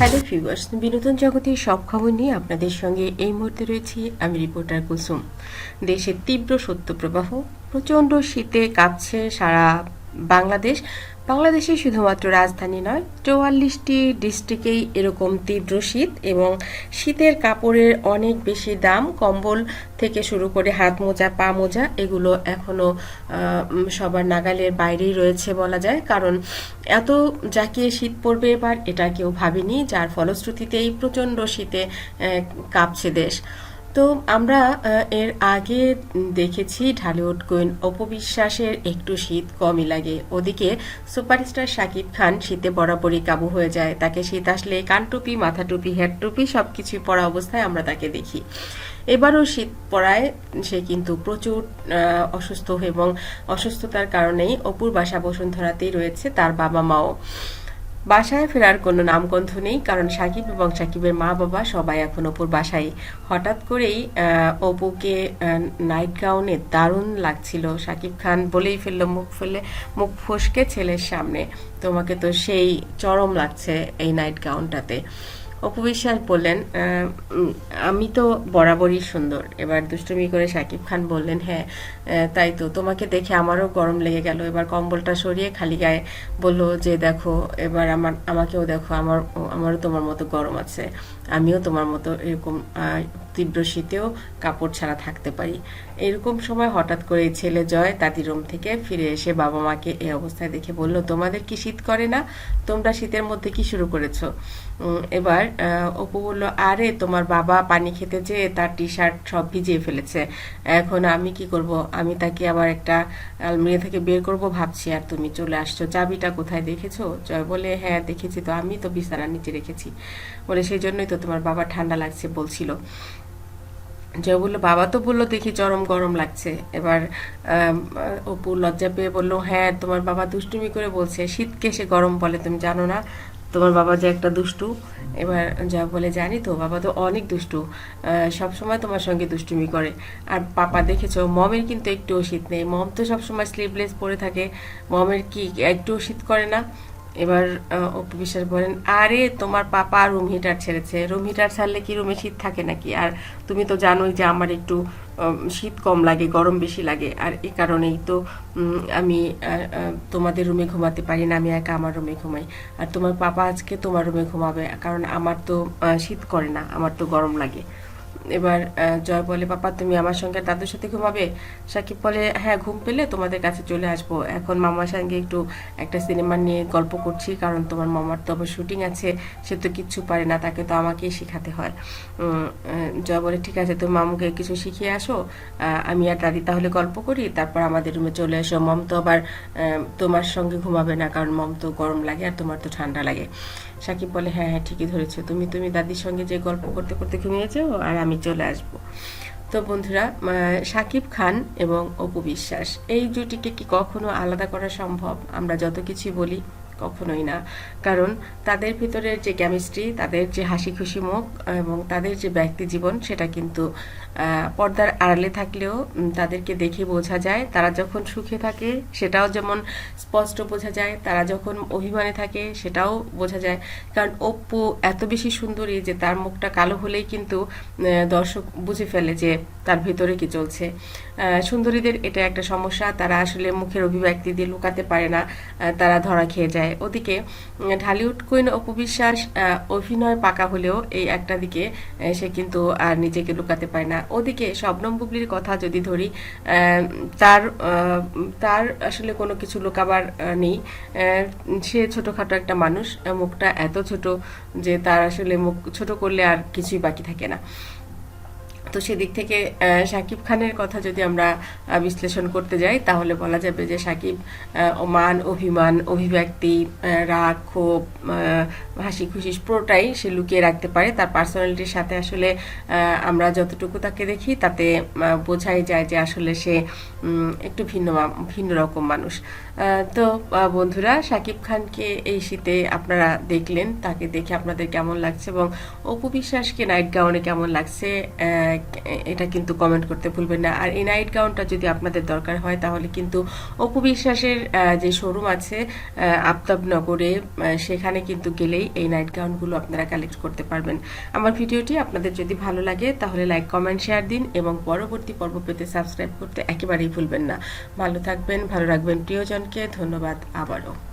Hello fevers বিনোদন জগতের সব খবর নিয়ে আপনাদের সঙ্গে এই মুহূর্তে রয়েছি আমি রিপোর্টার কুসুম দেশের তীব্র সত্যপ্রবাহ, প্রচণ্ড শীতে কাঁপছে সারা বাংলাদেশ। বাংলাদেশে শুধুমাত্র রাজধানী নয়, চৌয়াল্লিশটি ডিস্ট্রিক্টেই এরকম তীব্র শীত এবং শীতের কাপড়ের অনেক বেশি দাম কম্বল থেকে শুরু করে হাত মোজা পা মোজা এগুলো এখনও সবার নাগালের বাইরেই রয়েছে বলা যায়। কারণ এত জাকিয়ে শীত পড়বে এবার, এটা কেউ ভাবেনি, যার ফলশ্রুতিতেই প্রচণ্ড শীতে কাঁপছে দেশ। তো আমরা এর আগে দেখেছি ঢালিউড কুইন অপবিশ্বাসের একটু শীত কমই লাগে। ওদিকে সুপারস্টার শাকিব খান শীতে বরাবরই কাবু হয়ে যায়। তাকে শীত আসলে কান টুপি, মাথা টুপি হেড টুপি সব কিছুই পরা অবস্থায় আমরা তাকে দেখি। এবারও শীত পড়ায় সে কিন্তু প্রচুর অসুস্থ এবং অসুস্থতার কারণেই অপুর বাসা বসুন্ধরাতেই রয়েছে তার বাবা মাও বাসায় ফেরার কোনো নামগন্ধ নেই, কারণ সাকিব এবং সাকিবের মা বাবা সবাই এখন অপুর বাসায়। হঠাৎ করেই অপুকে নাইট গাউনে দারুণ লাগছিল। সাকিব খান বলেই ফেলল, মুখ ফেলে, মুখ ফসকে ছেলের সামনে। তোমাকে তো সেই চরম লাগছে এই নাইট গাউনটাতে অপু বিশ্বাস বললেন আমি তো বরাবরই সুন্দর। এবার দুষ্টুমি করে সাকিব খান বললেন হ্যাঁ তাই তো। তোমাকে দেখে আমারও গরম লেগে গেল। এবার কম্বলটা সরিয়ে খালি গায়ে বলল, যে দেখো, এবার আমার, আমাকেও দেখো, আমার, আমারও তোমার মতো গরম আছে। আমিও তোমার মতো এরকম তীব্র শীতেও কাপড় ছাড়া থাকতে পারি। এরকম সময় হঠাৎ করে ছেলে জয় তাঁতি রুম থেকে ফিরে এসে বাবা মাকে এই অবস্থায় দেখে বলল, তোমাদের কি শীত করে না? তোমরা শীতের মধ্যে কি শুরু করেছ? এবার অপু বলল, আরে, তোমার বাবা পানি খেতে যেয়ে তার টি শার্ট সব ভিজিয়ে ফেলেছে। এখন আমি কি করব? আমি তাকে আবার একটা আলমিরা থেকে বের করব ভাবছি। আর তুমি চলে আসছো। চাবিটা কোথায় দেখেছ? জয় বলে হ্যাঁ দেখেছি তো। আমি তো বিছানার নিচে রেখেছি। বলে, সেই জন্যই তো তোমার বাবা ঠান্ডা লাগছে, বলছিল। জয় বলল, বাবা তো বলল দেখি চরম গরম লাগছে। এবার অপু লজ্জা পেয়ে বলল হ্যাঁ তোমার বাবা দুষ্টুমি করে বলছে। শীতকে সে গরম বলে, তুমি জানো না। তোমার বাবা যে একটা দুষ্টু। এবার যা বলে, জানি তো, বাবা তো অনেক দুষ্টু। সব সময় তোমার সঙ্গে দুষ্টুমি করে। আর পাপা দেখেছ, মমের কিন্তু একটুও শীত নেই। মম তো সবসময় স্লিভলেস পরে থাকে। মমের কি একটুও শীত করে না? এবার অপু বিশ্বাস বলেন, আরে, তোমার পাপা রুম হিটার ছেড়েছে। রুম হিটার ছাড়লে কি রুমে শীত থাকে নাকি? আর তুমি তো জানোই যে আমার একটু শীত কম লাগে, গরম বেশি লাগে। আর এই কারণেই তো আমি তোমাদের রুমে ঘুমাতে পারি না, আমি একা আমার রুমে ঘুমাই। আর তোমার পাপা আজকে তোমার রুমে ঘুমাবে, কারণ আমার তো শীত করে না, আমার তো গরম লাগে। এবার জয় বলে পাপা তুমি আমার সঙ্গে দাদুর সাথে ঘুমাবে? সাকিব বলে হ্যাঁ ঘুম পেলে তোমাদের কাছে চলে আসব। এখন মামার সঙ্গে একটু একটা সিনেমা নিয়ে গল্প করছি, কারণ তোমার মামার তো আবার শুটিং আছে, সে তো কিচ্ছু পারে না, তাকে তো আমাকেই শেখাতে হয়। জয় বলে, ঠিক আছে তুমি মামুকে কিছু শিখিয়ে আসো আমি আর দাদি তাহলে গল্প করি, তারপর আমাদের রুমে চলে এসো। মম তো আবার তোমার সঙ্গে ঘুমাবে না, কারণ মম তো গরম লাগে আর তোমার তো ঠান্ডা লাগে। সাকিব বলে হ্যাঁ হ্যাঁ ঠিকই ধরেছো। তুমি তুমি দাদির সঙ্গে যে গল্প করতে করতে ঘুমিয়েছো, আর আমি চলে আসব। তো বন্ধুরা সাকিব খান এবং অপু বিশ্বাস, এই জুটিকে কি কখনো আলাদা করা সম্ভব? আমরা যত কিছুই বলি কখনোই না। কারণ তাদের ভিতরের যে কেমিস্ট্রি তাদের যে হাসি খুশি মুখ এবং তাদের যে ব্যক্তি জীবন, সেটা কিন্তু পর্দার আড়ালে থাকলেও তাদেরকে দেখে বোঝা যায়। তারা যখন সুখে থাকে, সেটাও যেমন স্পষ্ট বোঝা যায়। তারা যখন অভিমানে থাকে, সেটাও বোঝা যায়। কারণ অপ্পু এত বেশি সুন্দরী যে তার মুখটা কালো হলেই কিন্তু দর্শক বুঝে ফেলে যে তার ভেতরে কি চলছে। সুন্দরীদের এটা একটা সমস্যা। তারা আসলে মুখের অভিব্যক্তি দিয়ে লুকাতে পারে না। তারা ধরা খেয়ে যায়। ওদিকে ঢালিউড কুইন অপবিশ্বাস অভিনয় পাকা হলেও এই একটা দিকে সে কিন্তু আর নিজেকে লুকাতে পারে না। ওদিকে শবনম বুবলির কথা যদি ধরি তার তার আসলে কোনো কিছু লুকাবার নেই। সে ছোটখাটো একটা মানুষ, মুখটা এত ছোট যে তার আসলে মুখ ছোট করলে আর কিছুই বাকি থাকে না। তো সেদিক থেকে শাকিব খানের কথা যদি আমরা বিশ্লেষণ করতে যাই, তাহলে বলা যাবে যে সাকিব মান অভিমান, অভিব্যক্তি রাগ, ক্ষোভ হাসি খুশি পুরোটাই সে লুকিয়ে রাখতে পারে। তার পার্সোনালিটির সাথে আসলে আমরা যতটুকু তাকে দেখি, তাতে বোঝাই যায় যে আসলে সে একটু ভিন্ন ভিন্ন রকম মানুষ। তো বন্ধুরা, সাকিব খানকে এই শীতে আপনারা দেখলেন, তাকে দেখে আপনাদের কেমন লাগছে এবং অপু বিশ্বাসকে নাইট গাউনে কেমন লাগছে এটা কিন্তু কমেন্ট করতে ভুলবেন না। আর এই নাইট গাউনটা যদি আপনাদের দরকার হয়, তাহলে কিন্তু অপু বিশ্বাসের যে শোরুম আছে আফতাবনগরে সেখানে কিন্তু গেলেই এই নাইট গাউনগুলো আপনারা কালেক্ট করতে পারবেন। আমার ভিডিওটি আপনাদের যদি ভালো লাগে, তাহলে লাইক কমেন্ট শেয়ার দিন এবং পরবর্তী পর্ব পেতে সাবস্ক্রাইব করতে একেবারেই ভুলবেন না। ভালো থাকবেন, ভালো রাখবেন প্রিয়জনকে। ধন্যবাদ আবারও।